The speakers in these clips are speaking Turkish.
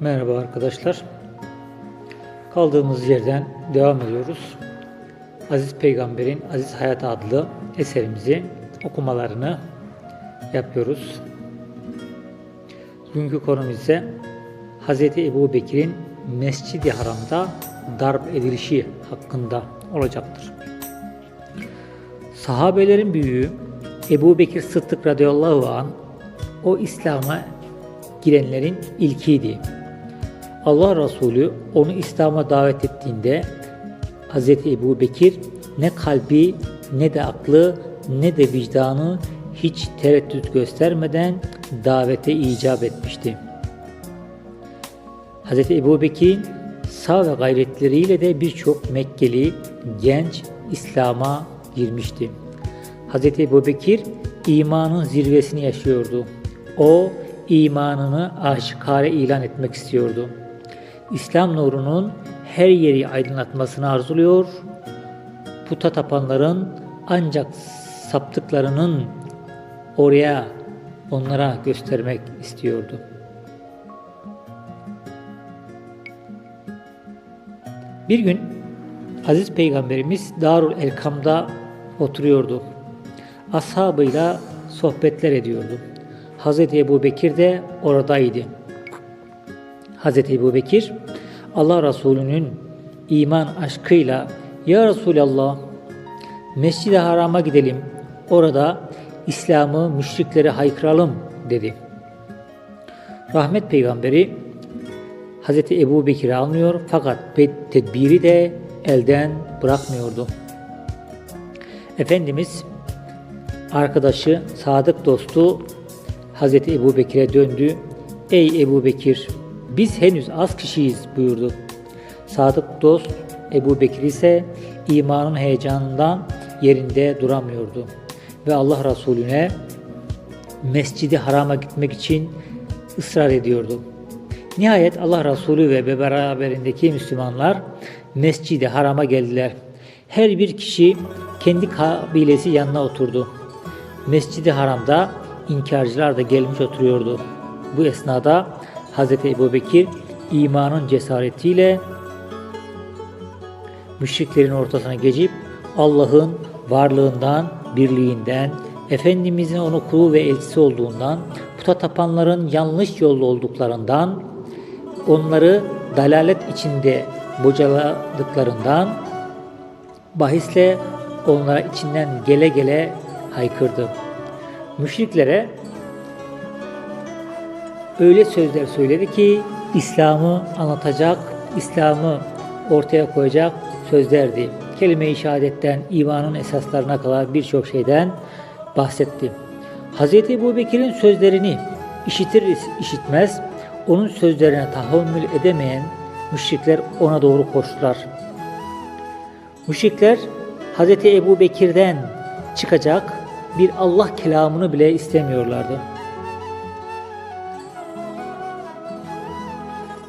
Merhaba arkadaşlar. Kaldığımız yerden devam ediyoruz. Aziz Peygamber'in Aziz Hayat adlı eserimizi okumalarını yapıyoruz. Bugünkü konumuz ise Hz. Ebu Bekir'in Mescid-i Haram'da darp edilişi hakkında olacaktır. Sahabelerin büyüğü Ebu Bekir Sıddık radıyallahu an o İslam'a girenlerin ilkiydi. Allah Resulü onu İslam'a davet ettiğinde Hz. Ebu Bekir ne kalbi ne de aklı ne de vicdanı hiç tereddüt göstermeden davete icap etmişti. Hz. Ebu Bekir'in sağ ve gayretleriyle de birçok Mekkeli genç İslam'a girmişti. Hz. Ebu Bekir imanın zirvesini yaşıyordu. O imanını aşikare ilan etmek istiyordu. İslam nurunun her yeri aydınlatmasını arzuluyor, puta tapanların ancak saptıklarının oraya onlara göstermek istiyordu. Bir gün Aziz Peygamberimiz Darul Elkam'da oturuyordu. Ashabıyla sohbetler ediyordu. Hazreti Ebu Bekir de oradaydı. Hazreti Ebu Bekir Allah Resulü'nün iman aşkıyla Ya Resulallah Mescid-i Haram'a gidelim. Orada İslam'ı müşriklere haykıralım dedi. Rahmet peygamberi Hazreti Ebu Bekir'i almıyor fakat tedbiri de elden bırakmıyordu. Efendimiz arkadaşı, sadık dostu Hazreti Ebu Bekir'e döndü. Ey Ebu Bekir biz henüz az kişiyiz buyurdu. Sadık dost Ebu Bekir ise imanın heyecanından yerinde duramıyordu. Ve Allah Resulüne Mescidi Haram'a gitmek için ısrar ediyordu. Nihayet Allah Resulü ve beraberindeki Müslümanlar Mescidi Haram'a geldiler. Her bir kişi kendi kabilesi yanına oturdu. Mescidi Haram'da inkarcılar da gelmiş oturuyordu. Bu esnada Hz. Ebu Bekir imanın cesaretiyle müşriklerin ortasına geçip Allah'ın varlığından, birliğinden, Efendimizin onu kulu ve elçisi olduğundan, puta tapanların yanlış yolda olduklarından, onları dalalet içinde bocaladıklarından, bahisle onlara içinden gele gele haykırdı. Müşriklere öyle sözler söyledi ki İslam'ı anlatacak, İslam'ı ortaya koyacak sözlerdi. Kelime-i şehadetten imanın esaslarına kadar birçok şeyden bahsetti. Hz. Ebu Bekir'in sözlerini işitir işitmez onun sözlerine tahammül edemeyen müşrikler ona doğru koştular. Müşrikler Hz. Ebu Bekir'den çıkacak bir Allah kelamını bile istemiyorlardı.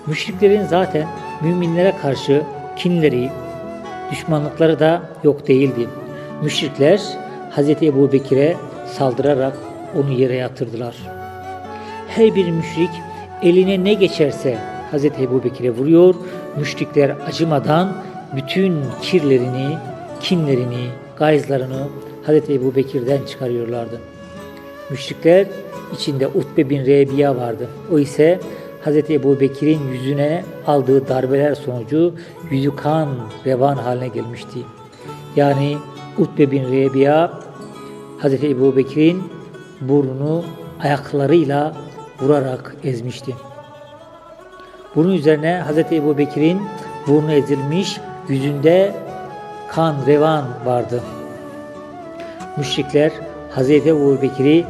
Müşriklerin zaten müminlere karşı kinleri, düşmanlıkları da yok değildi. Müşrikler Hz. Ebu Bekir'e saldırarak onu yere yatırdılar. Her bir müşrik eline ne geçerse Hz. Ebu Bekir'e vuruyor, müşrikler acımadan bütün kirlerini, kinlerini, gayzlarını Hz. Ebu Bekir'den çıkarıyorlardı. Müşrikler içinde Utbe bin Rebiya vardı. O ise Hz. Ebu Bekir'in yüzüne aldığı darbeler sonucu yüzü kan revan haline gelmişti. Yani Utbe bin Rebiya Hz. Ebu Bekir'in burnunu ayaklarıyla vurarak ezmişti. Bunun üzerine Hz. Ebu Bekir'in burnu ezilmiş, yüzünde kan revan vardı. Müşrikler Hz. Ebu Bekir'i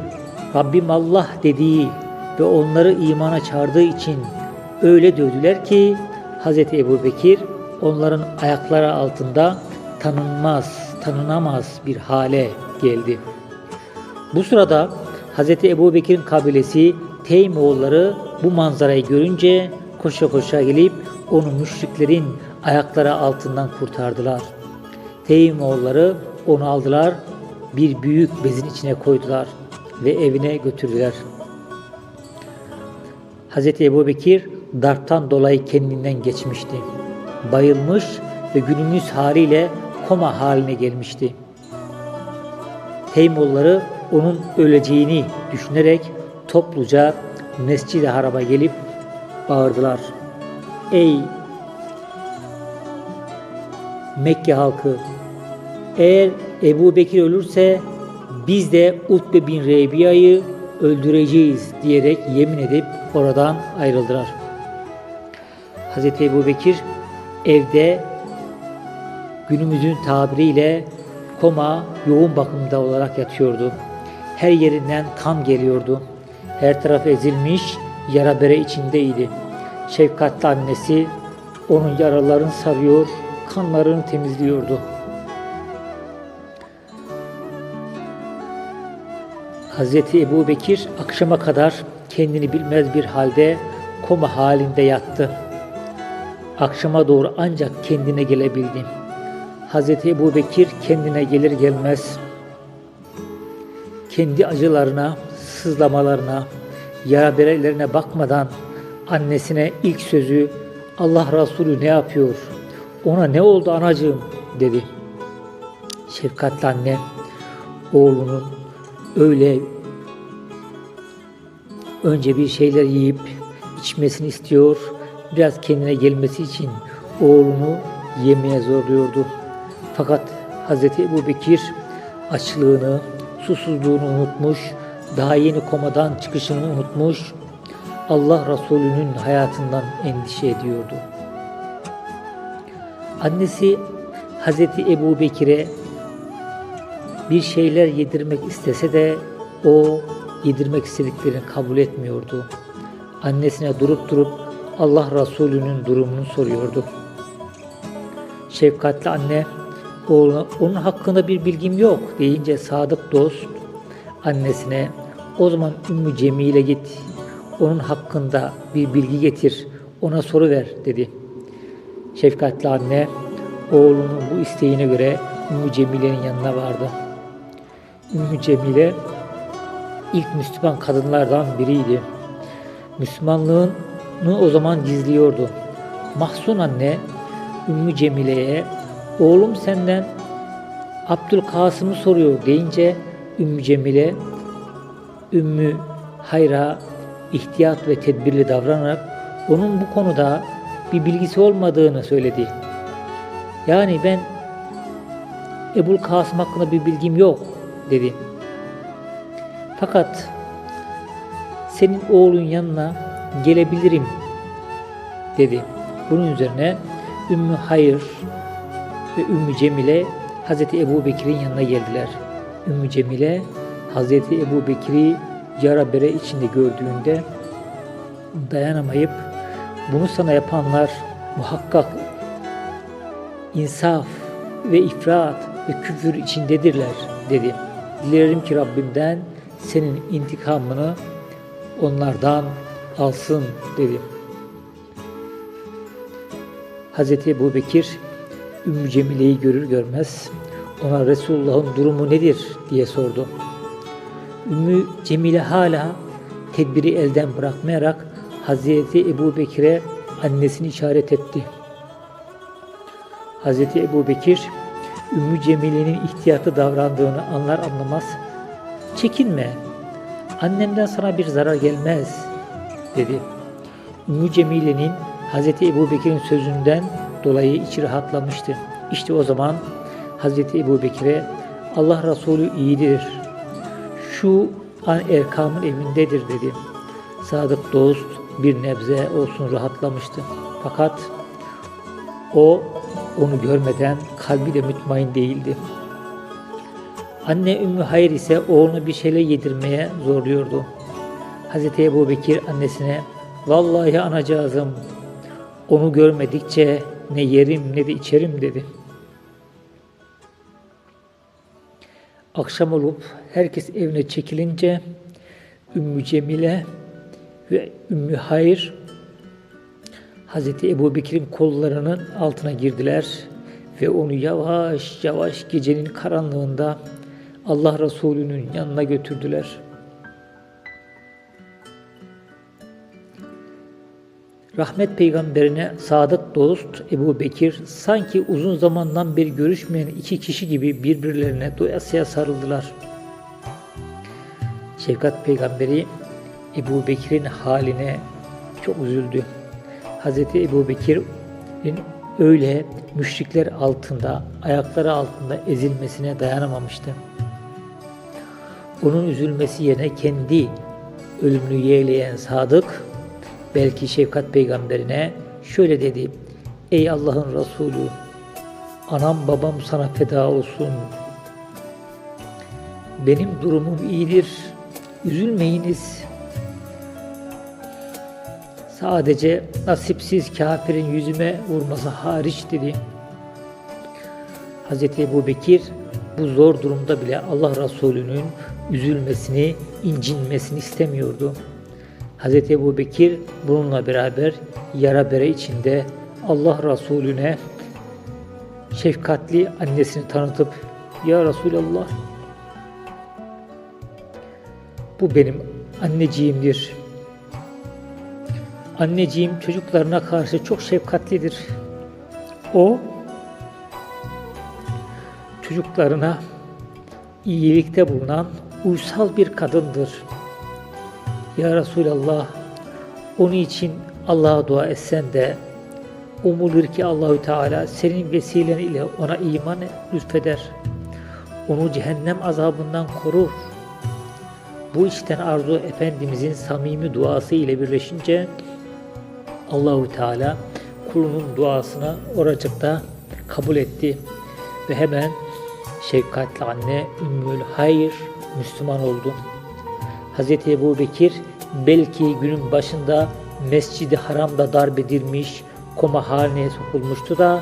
Rabbim Allah dediği ve onları imana çağırdığı için öyle dövdüler ki Hz. Ebu Bekir onların ayakları altında tanınmaz, tanınamaz bir hale geldi. Bu sırada Hz. Ebu Bekir'in kabilesi Teym oğulları bu manzarayı görünce koşa koşa gelip onu müşriklerin ayakları altından kurtardılar. Teym oğulları onu aldılar, bir büyük bezin içine koydular ve evine götürdüler. Hz. Ebu Bekir darptan dolayı kendinden geçmişti. Bayılmış ve günümüz haliyle koma haline gelmişti. Teymoğulları onun öleceğini düşünerek topluca Mescid-i Haram'a gelip bağırdılar. Ey Mekke halkı eğer Ebu Bekir ölürse biz de Utbe bin Rebiya'yı öldüreceğiz diyerek yemin edip oradan ayrıldılar. Hz. Ebu Bekir evde günümüzün tabiriyle koma yoğun bakımda olarak yatıyordu. Her yerinden kan geliyordu. Her taraf ezilmiş, yara bere içindeydi. Şefkatli annesi onun yaralarını sarıyor, kanlarını temizliyordu. Hz. Ebu Bekir akşama kadar kendini bilmez bir halde koma halinde yattı. Akşama doğru ancak kendine gelebildi. Hz. Ebu Bekir kendine gelir gelmez kendi acılarına, sızlamalarına, yara berelerine bakmadan annesine ilk sözü Allah Resulü ne yapıyor? Ona ne oldu anacığım dedi. Şefkatli anne oğlunun öyle önce bir şeyler yiyip içmesini istiyor. Biraz kendine gelmesi için oğlunu yemeye zorluyordu. Fakat Hz. Ebu Bekir açlığını, susuzluğunu unutmuş, daha yeni komadan çıkışını unutmuş, Allah Resulü'nün hayatından endişe ediyordu. Annesi Hz. Ebu Bekir'e bir şeyler yedirmek istese de o yedirmek istediklerini kabul etmiyordu. Annesine durup durup Allah Resulü'nün durumunu soruyordu. Şefkatli anne oğluna onun hakkında bir bilgim yok deyince sadık dost annesine o zaman Ümmü Cemil'e git onun hakkında bir bilgi getir ona soru ver dedi. Şefkatli anne oğlunun bu isteğine göre Ümmü Cemile'nin yanına vardı. Ümmü Cemile ilk Müslüman kadınlardan biriydi. Müslümanlığını o zaman gizliyordu. Mahzun anne Ümmü Cemile'ye oğlum senden Abdülkasım'ı soruyor deyince Ümmü Cemile Ümmü Hayra ihtiyat ve tedbirli davranarak onun bu konuda bir bilgisi olmadığını söyledi. Yani ben Ebul Kasım hakkında bir bilgim yok dedi. Fakat senin oğlun yanına gelebilirim dedi. Bunun üzerine Ümmü Hayır ve Ümmü Cemile Hazreti Ebu Bekir'in yanına geldiler. Ümmü Cemile Hazreti Ebu Bekir'i yara bere içinde gördüğünde dayanamayıp bunu sana yapanlar muhakkak insaf ve ifrat ve küfür içindedirler dedi. Dilerim ki Rabbimden senin intikamını onlardan alsın dedi. Hz. Ebu Bekir Ümmü Cemile'yi görür görmez ona Resulullah'ın durumu nedir diye sordu. Ümmü Cemile hala tedbiri elden bırakmayarak Hazreti Ebu Bekir'e annesini işaret etti. Hazreti Ebu Bekir Ümmü Cemile'nin ihtiyatlı davrandığını anlar anlamaz çekinme annemden sana bir zarar gelmez dedi. Ümmü Cemile'nin Hazreti Ebu Bekir'in sözünden dolayı içi rahatlamıştı. İşte o zaman Hazreti Ebu Bekir'e Allah Resulü iyidir. Şu an Erkam'ın evindedir dedi. Sadık dost bir nebze olsun rahatlamıştı. Fakat o onu görmeden kalbi de mütmain değildi. Anne Ümmü Hayr ise oğlunu bir şeyler yedirmeye zorluyordu. Hz. Ebu Bekir annesine Vallahi anacığızım onu görmedikçe ne yerim ne de içerim dedi. Akşam olup herkes evine çekilince Ümmü Cemile ve Ümmü Hayr Hazreti Ebu Bekir'in kollarının altına girdiler ve onu yavaş yavaş gecenin karanlığında Allah Resulü'nün yanına götürdüler. Rahmet peygamberine sadık dost Ebu Bekir sanki uzun zamandan beri görüşmeyen iki kişi gibi birbirlerine doyasıya sarıldılar. Şefkat peygamberi Ebu Bekir'in haline çok üzüldü. Hz. Ebu Bekir'in öyle müşrikler altında, ayakları altında ezilmesine dayanamamıştı. Onun üzülmesi yerine kendi ölümünü yeğleyen Sadık, belki şefkat peygamberine şöyle dedi. Ey Allah'ın Resulü, anam babam sana feda olsun. Benim durumum iyidir, üzülmeyiniz. Sadece nasipsiz kafirin yüzüme vurması hariç dedi. Hz. Ebu Bekir bu zor durumda bile Allah Resulü'nün üzülmesini, incinmesini istemiyordu. Hz. Ebu Bekir bununla beraber yara bere içinde Allah Resulüne şefkatli annesini tanıtıp Ya Resulallah bu benim anneciğimdir. Anneciğim çocuklarına karşı çok şefkatlidir. O çocuklarına iyilikte bulunan uysal bir kadındır. Ya Resulallah, onun için Allah'a dua etsen de umulur ki Allahü Teala senin vesilen ile ona iman lütfeder. Onu cehennem azabından korur. Bu işten arzu Efendimizin samimi duası ile birleşince Allahü Teala kulunun duasını oracıkta kabul etti ve hemen şefkatli anne Ümmül Hayr Müslüman oldu. Hz. Ebu Bekir belki günün başında Mescid-i Haram'da darp edilmiş, koma haline sokulmuştu da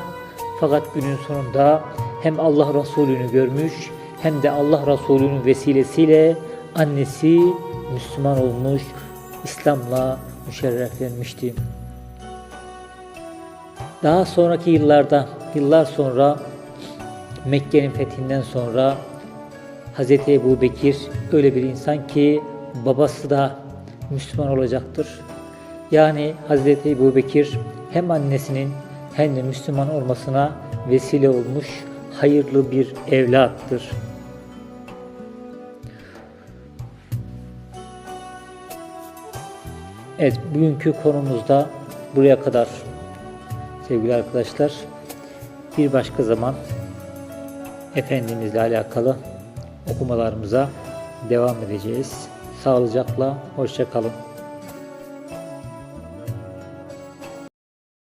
fakat günün sonunda hem Allah Resulü'nü görmüş hem de Allah Resulü'nün vesilesiyle annesi Müslüman olmuş, İslam'la müşerreflenmişti. Daha sonraki yıllarda, yıllar sonra Mekke'nin fethinden sonra Hz. Ebu Bekir öyle bir insan ki babası da Müslüman olacaktır. Yani Hz. Ebu Bekir hem annesinin hem de Müslüman olmasına vesile olmuş hayırlı bir evlattır. Evet, bugünkü konumuzda buraya kadar sevgili arkadaşlar. Bir başka zaman Efendimizle alakalı okumalarımıza devam edeceğiz. Sağlıcakla, hoşça kalın.